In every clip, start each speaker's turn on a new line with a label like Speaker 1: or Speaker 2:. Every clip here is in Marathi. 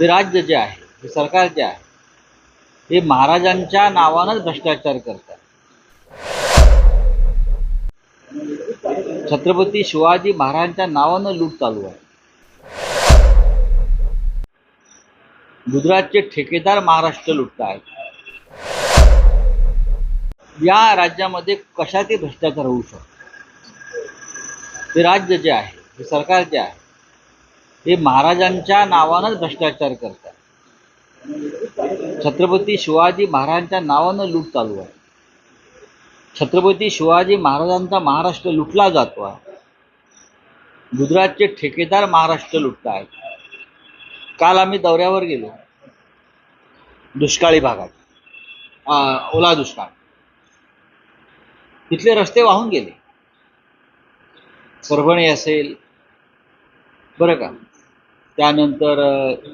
Speaker 1: हे राज्य जे आहे हे सरकार जे आहे हे महाराजांच्या नावानंच भ्रष्टाचार करतात. छत्रपती शिवाजी महाराजांच्या नावानं लूट चालू आहे. गुजरातचे ठेकेदार महाराष्ट्र लुटत आहेत. या राज्यामध्ये कशाचे भ्रष्टाचार होऊ शकतो? ते राज्य जे आहे हे सरकार जे आहे हे महाराजांच्या नावानंच भ्रष्टाचार करतात. छत्रपती शिवाजी महाराजांच्या नावानं लूट चालू आहे. छत्रपती शिवाजी महाराजांचा महाराष्ट्र लुटला जातो आहे. गुजरातचे ठेकेदार महाराष्ट्र लुटत आहेत. काल आम्ही दौऱ्यावर गेलो. दुष्काळी भागात. ओला दुष्काळ. तिथले रस्ते वाहून गेले. परभणी असेल. बरं का? त्यानंतर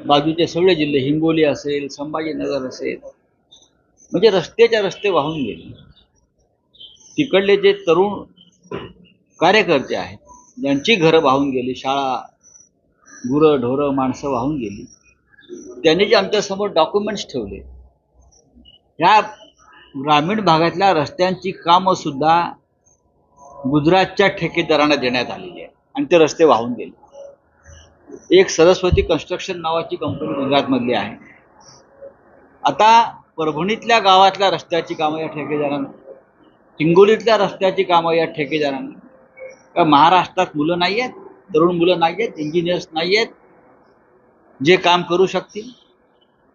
Speaker 1: बाजूचे सगळे जिल्हे हिंगोली असेल संभाजीनगर असेल म्हणजे रस्त्याच्या रस्ते वाहून गेले. तिकडले जे तरुण कार्यकर्ते आहेत ज्यांची घरं वाहून गेली शाळा गुरं ढोरं माणसं वाहून गेली त्यांनी जे आमच्यासमोर डॉक्युमेंट्स ठेवले. ह्या ग्रामीण भागातल्या रस्त्यांची कामंसुद्धा गुजरातच्या ठेकेदारांना देण्यात आलेली आहे आणि ते रस्ते वाहून गेले. एक सरस्वती कन्स्ट्रक्शन नावाची कंपनी गुजरातमधली आहे. आता परभणीतल्या गावातल्या रस्त्याची कामं या ठेकेदारांना हिंगोलीतल्या रस्त्याची कामं या ठेकेदारांना का महाराष्ट्रात मुलं नाही आहेत तरुण मुलं नाही आहेत इंजिनियर्स नाही आहेत जे काम करू शकतील